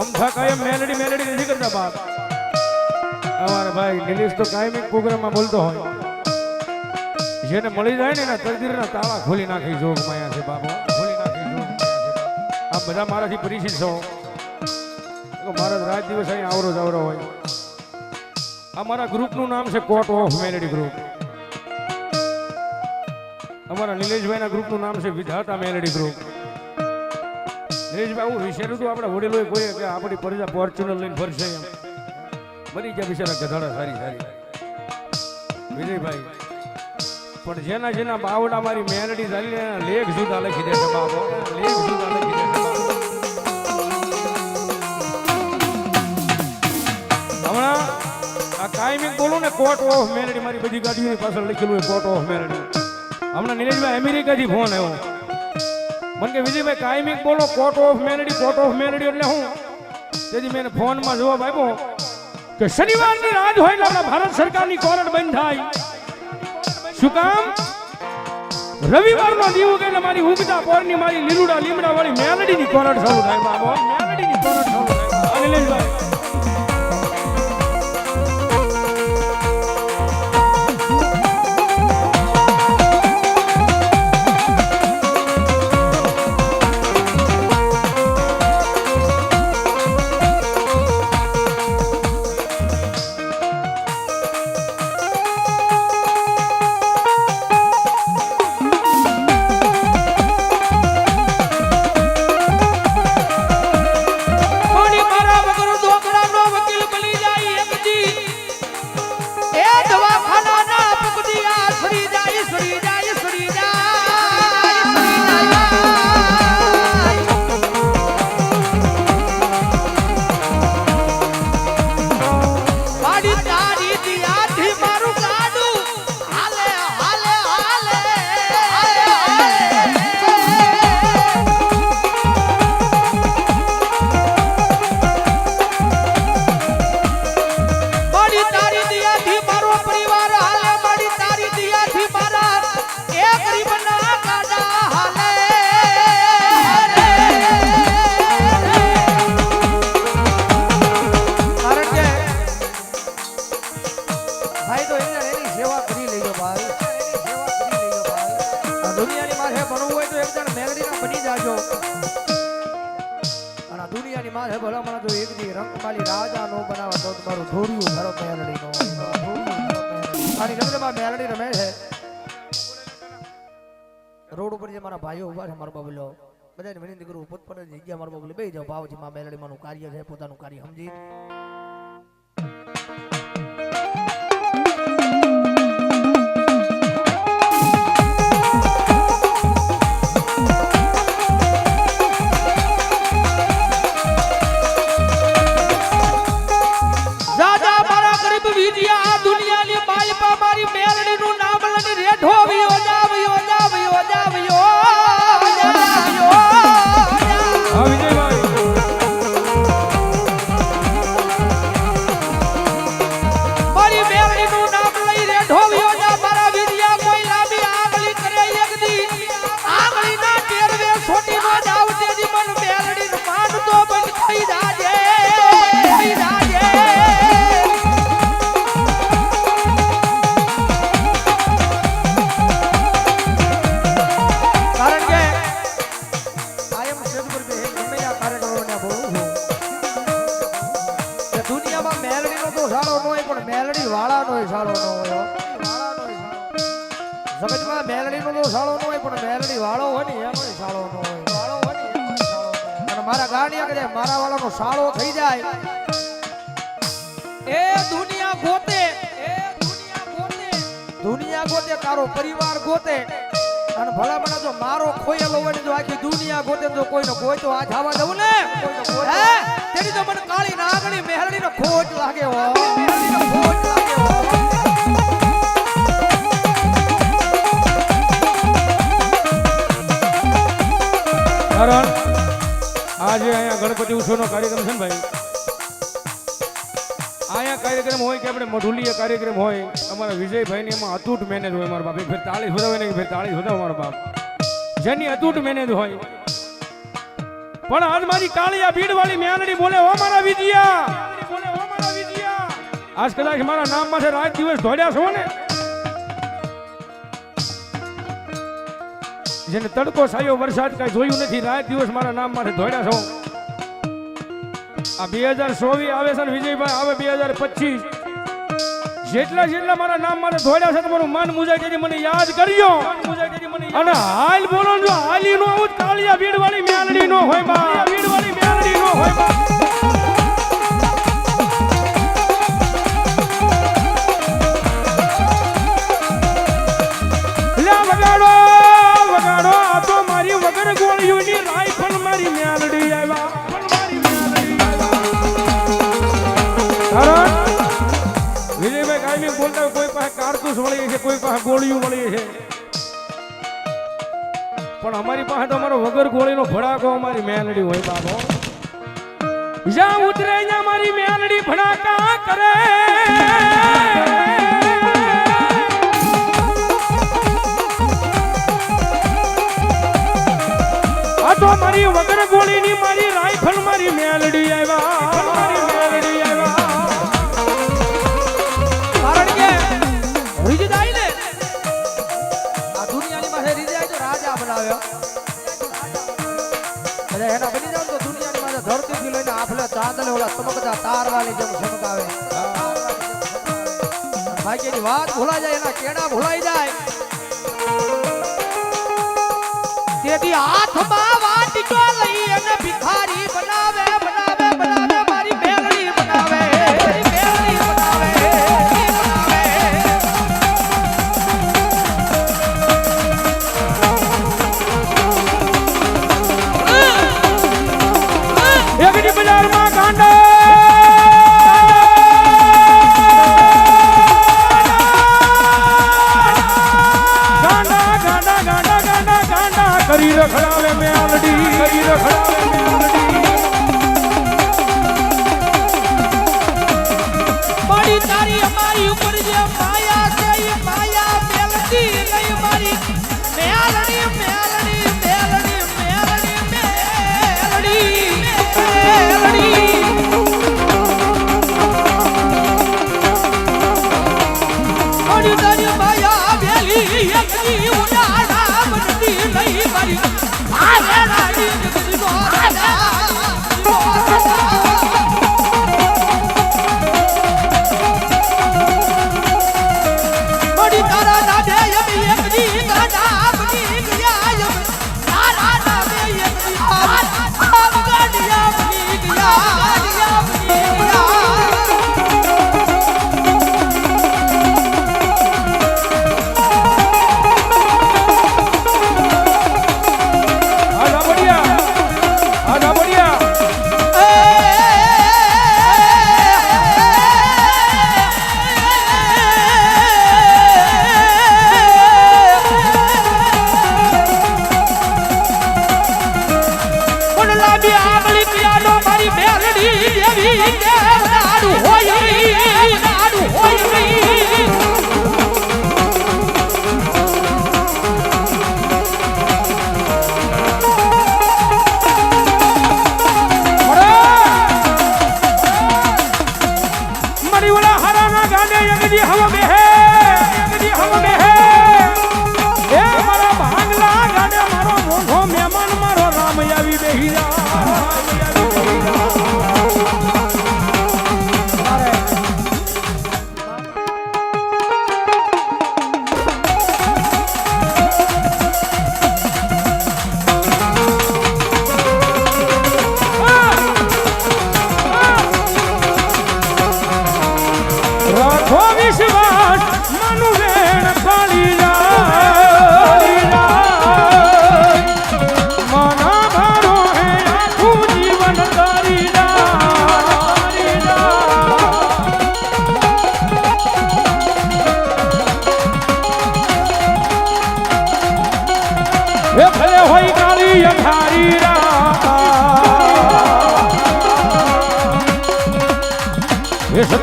અમથા કાયમ મેલડી મેલડી નથી કરતા બાપ. અમારા ભાઈ નિલેશ તો કાયમી પ્રોગ્રામમાં બોલતો હોય. જેને મળી જાય ને એના તકદીરના તાળા ખોલી નાખી જોગ માયા છે બાપા. ખોલી નાખી જોગ. આ બધા મારાથી પરિચિત છો. મારા રાત દિવસ અહીં આવરો જ આવરો હોય. અમારા ગ્રુપનું નામ છે કોટ ઓફ મેલેડી ગ્રુપ અમારા નિલેશભાઈના ગ્રુપનું નામ છે વિધાતા મેલેડી ગ્રુપ નિલેશભાઈ હું વિચાર્યું હતું આપણે વડીલો કોઈ કે આપણી પ્રજા ફોર્ચ્યુનર લઈને ફરશે એમ. બની ગયા બિચારા ગધાડા. સારી સારી. વિજયભાઈ, પણ જેના જેના બાવડા મારી મેલડી ચાલી લેખ જુદા લખી દેશે બાબો લેખ જુદા લખી દેશે હમણાં આ કાયમી બોલું ને કોર્ટ ઓફ મેલડી મારી બધી ગાડીઓની પાછળ લખેલું હોય કોર્ટ ઓફ મેલડી હમણાં નિલેશભાઈ અમેરિકાથી ફોન આવ્યો. મને કે, વિજયભાઈ, કાયમિક બોલો કોર્ટ ઓફ મેનડી કોર્ટ ઓફ મેનડી એટલે હું તેથી મેં ફોનમાં જવાબ આપ્યો કે, શનિવારની રાત હોય એટલે ભારત સરકારની કોર્ટ બંધ થાય. શું કામ? રવિવારનો દીવો કે મારી ઉગતા પોરની મારી લીલુડા લીમડા વાળી મેલડીની કોરટ શરૂ થાય, બાબો. મેલડીની કોરટ શરૂ થાય. માથે ભલામણ તો એક દી રંગમાલી રાજા નો બનાવવા તો તમારું ધોર્યું ભરો મેલડી નો આની ગંદમાં મેલડી રમે છે. રોડ ઉપર જે મારા ભાઈઓ ઊભા છે, મારો બાબલો બધાને વિનંતી કરું, પોતપોતાની જગ્યા મારો બાબલો બે જાઓ ભાવજી માં મેલડી માનું કાર્ય છે, પોતાનું કાર્ય સમજી મેલડી વાળાનો સાળો ન હોય. જગતમાં મેલડીનો તો સાળો ન હોય પણ મેલડી વાળો હોય ને એનો સાળો ન હોય. ને ન. અને મારા ગાંડિયા કદાચ મારા વાળાનો સાળો થઈ જાય. એ દુનિયા ગોતે એ દુનિયા ગોતે. દુનિયા ગોતે તારો પરિવાર ગોતે. અને ભલા ભલામણ જો મારો ખોયેલો હોય ને જો આખી દુનિયા ગોતે તો કોઈનો કોઈ તો આ જવા દઉં ને હે? તેની તો મને કાળી નાગણી મેહરણીનો ખોટ લાગે હો. ખોટ લાગે આજે અહીંયા ગણપતિ ઉત્સવનો કાર્યક્રમ છે ને ભાઈ? અહીંયા કાર્યક્રમ હોય કે આપણે મધુલીય કાર્યક્રમ હોય, અમારા વિજયભાઈની એમાં અતૂટ મેનેજ હોય મારા બાપ. ફેર તાળી વધાવે નહીં ફેર તાળી વધાવે મારા બાપ. જેની અતૂટ મેનેજ હોય. પણ આજ મારી કાળિયા ભીડ વાળી મ્યાનડી બોલે, હો મારા વિજયા આજ કદાચ મારા નામ માટે રાત દિવસ દોડ્યા છો ને, જેને તડકો સાયો વરસાદ કાંઈ જોયું નથી, રાત દિવસ મારા નામ માટે દોડ્યા છો. આ બે હજાર ચોવીસ આવે છે વિજયભાઈ, આવે બે હજાર પચીસ. જેટલા જેટલા મારા નામ માટે દોડ્યા છે, તમારું મન મુજાય તેથી મને યાદ કરજો અને હાલ બોલો જો હાલી નો આવું કાળિયા ભીડ મ્યાલડી નો હોય, બા. ભીડ વાળી મ્યાલડી નો હોય, બા. કોઈ પાસે ગોળીઓ મળી છે. પણ અમારી પાસે તો અમારો વગર ગોળીનો ભડાકો અમારી મેલડી હોય બાબો. જ્યાં ઉતરે ત્યાં મારી મેલડી ભડાકા કરે. તો મારી વગર ગોળીની મારી રાઈફલ મારી મેલડી આવ્યા. આફલે ચાંદલે તાર તારવાળી જેમ ચમકાવે ભાગ્યની વાત ભૂલા જાય, એના કેડા ભૂલાઈ જાય. તેથી હાથમાં રામ આવી બેહી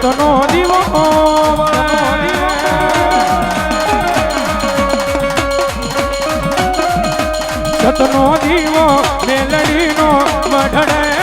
ભક્તનો દીવો સતનો દીવો મેલડીનો મઢડે.